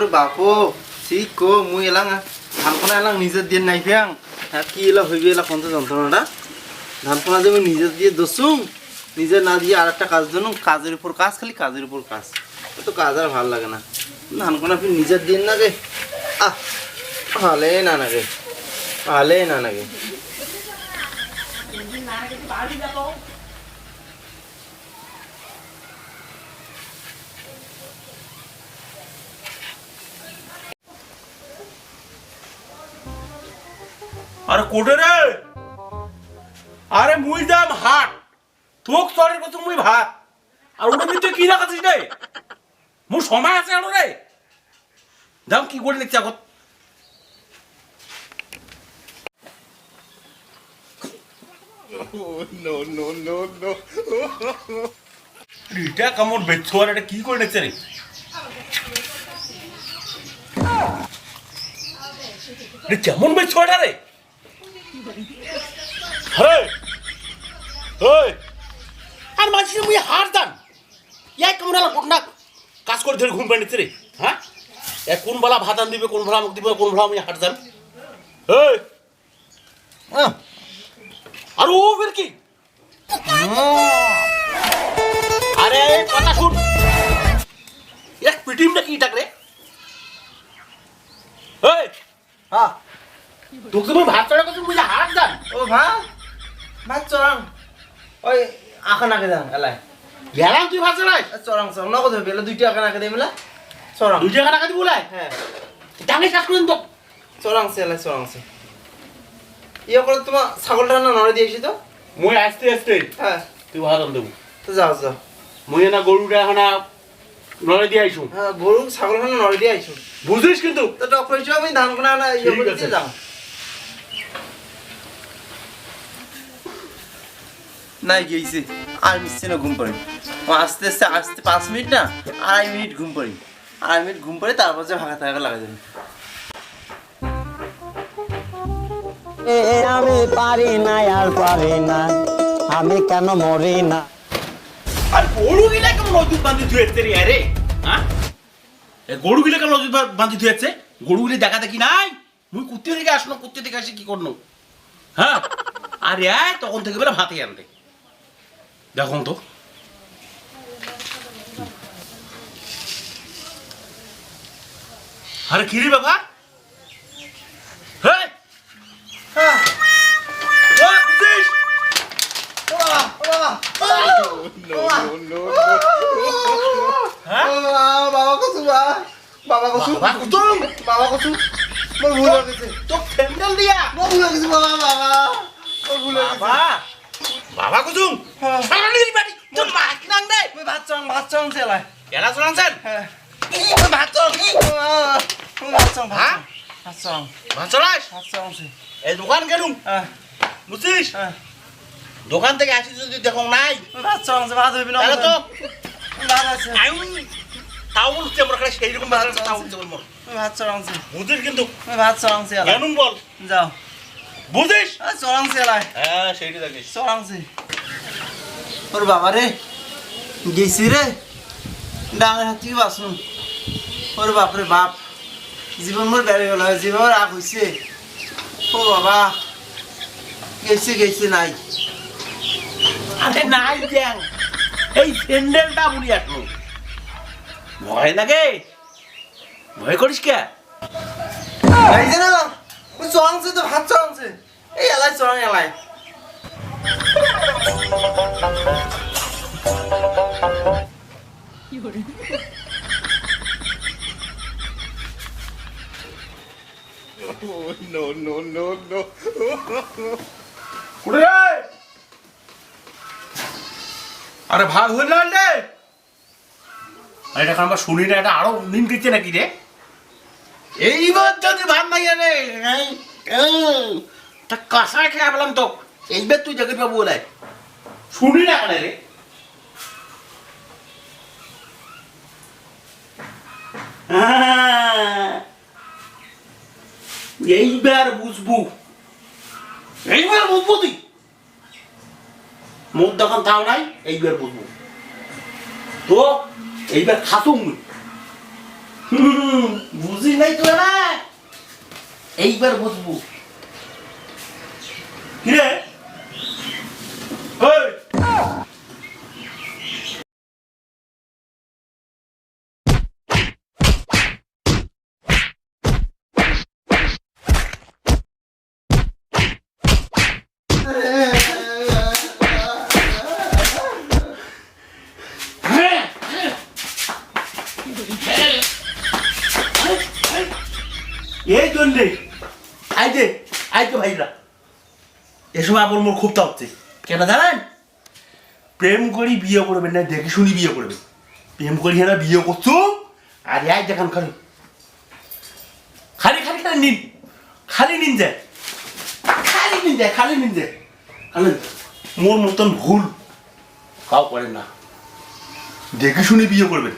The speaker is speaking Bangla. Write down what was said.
ওরে বাপো কো, মুই এলাং ধানখনা এলাং নিজের দিয়ে নাই ফেয়াং হ্যাঁ কি এলা হইবে এলা কোনটা যন্ত্রণাটা? ধানখনা যে আমি নিজের দিয়ে দোসুম নিজে না দিয়ে আর একটা কাজ জানুম কাজের উপর কাজ, খালি কাজের উপর কাজ। তো কাজ আর ভালো লাগে না। ধানখনা ফির নিজের দিন না গে। আহ ভালে না না গে। ভালে না না গে। আরে কোটে রে। আরে মুই যাম হাট। তোক চরের কথা মুই ভাত। আর ওটা তুই কি রাখাছিস রে? মোর সময় আছে আরও রে যাম, কি করে দেখছি আগত? এটা কামড় বেচ্ছ আর এটা কি করে দেখছে রে কেমন বেচ্ছ এটা রে! আর মানুষের মুই হার দান। ইয়াই কামড়ালা কোনটা কাজ করে ধরে ঘুম পাড়িতে রে হ্যাঁ? এ কোন বেলা ভাত আন দিবে কোন বেলা মুখ দিবে কোন বেলা আমি হাট দান? এই আর ও ফের কি? আরে কথা শুন। এক পিটিমটা কি টাক রে এই হ্যাঁ তোকে তুমি ভাত চড়া করছিস বুঝে হাত দান ও ভা ভাত চরাং ওই আখা নাকে যান এলাই। গেলাম তুই ভাত চড়াই? চরাং চরাং নগদ হবে এলা দুইটা আখা নাকে দিয়ে মেলা চরাং দুই টাকা টাকা দিবো লাই হ্যাঁ। টাকা কাজ করেন তো। চরাংছে এলাই চরাংছে ইয়ে করে তোমার ছাগলটা না নড়ে দিয়েছি তো? মই আসতে আসতে। হ্যাঁ। তুই ভাত আন দেবো তো যাও যাও। মই না গরুটা এখন নড়ে দিয়ে আইসু। হ্যাঁ গরু ছাগলটা না নড়ে দিয়ে আইছো বুঝিস কিন্তু। তো ডক্টর হিসেবে আমি ধান কোনা না ইয়ে ঠিক আছে। যাও। নাই গেছি। আর মিশছে না ঘুম পড়ি ও আস্তে আস্তে আস্তে পাঁচ মিনিট না আড়াই মিনিট ঘুম পড়ি আড়াই মিনিট ঘুম পড়ে তারপর যে ভাগা থাকা লাগা যাবে আমি পারি না আর পারি না আমি কেন মরি না? আর গরু গিলা কেমন নজুত বান্ধি ধুয়েছে রে আরে? হ্যাঁ গরু গিলা কেমন নজুত বান্ধি ধুয়েছে গরু গিলি দেখা দেখি নাই? মুই কুত্তে থেকে আসলো কুত্তে থেকে আসি কি করল? হ্যাঁ? আরে আয় তখন থেকে বেলা ভাতে আনতে দেখুন তো আরে কি রে বাবা হ্যাঁ হ্যাঁ বাবা হ্যাঁ বাবা কসু বাবা কসু বাবা কুতুম বাবা কসু মোর ভুল হয়ে গেছে তো ফ্যান্ডেল দিয়া মোর ভুল হয়ে গেছে বাবা বাবা মোর ভুল হয়ে গেছে মাছ নাং দে ওই ভাত চং ভাত চং চালাই এলা শোনাছেন হ্যাঁ। ভাত চং। হ্যাঁ? ভাত চং। ভাত চলাস? ভাত চং এই দোকান গেলুম হ্যাঁ। বুঝছিস? হ্যাঁ। দোকান থেকে আসি যদি দেখো নাই। ভাত চং ভাত হইবি না তাহলে তো ভাত আছে। আমি তাও বলছি আমরা খালি সেই রকম ভাত তাও বলতে বলব ভাত চং বুঝিস কিন্তু। ভাত চং চালাই গেলুম বল। যাও। বুঝিস? চরং চালাই হ্যাঁ সেইটি দেখিস। চরাংছে ওর বাবা রে গেছি রে। ডাঙের হাত থেকে বাঁচুন। ওর বাপরে বাপ। জীবন মোর বেড়ে গেল, জীবন রাগ হয়েছে ও বাবা, গেছে গেছে, নাই। আরে নাই জ্যাং এই স্যান্ডেলটা বলি আসলো ভয় লাগে? ভয় করিস কে? এই যে না, ওই চরাংছে তো ভাত চরাংছে এই এলাই চরাং এলাই। আরে ভাত হইল রে। এটা আমরা শুনি না এটা আরও দিন দিচ্ছে নাকি রে? এইবার যদি ভাত নাই রে তা খেয়ে পেলাম তো। এইবার তুই জাগির বাবু বলে। শুনি না কেন রে? এইবার বুঝব। এইবার বুঝব তুই? মুখ যখন তাও নাই, এইবার বুঝব। তো, এইবার খাতুম বুঝি নাই তো এইবার বুঝব কিরে ওই এই ভাইরা। এ সময় মোর খুব কেন প্রেম বিয়ে করবেন না, দেখে শুনি বিয়ে প্রেম এরা বিয়ে দেখান খালি। খালি খালি নিন। খালি নিন খালি নিন খালি নিন খালি মোর মতন ভুল। কাউ করেন না। দেখে শুনে বিয়ে করবেন।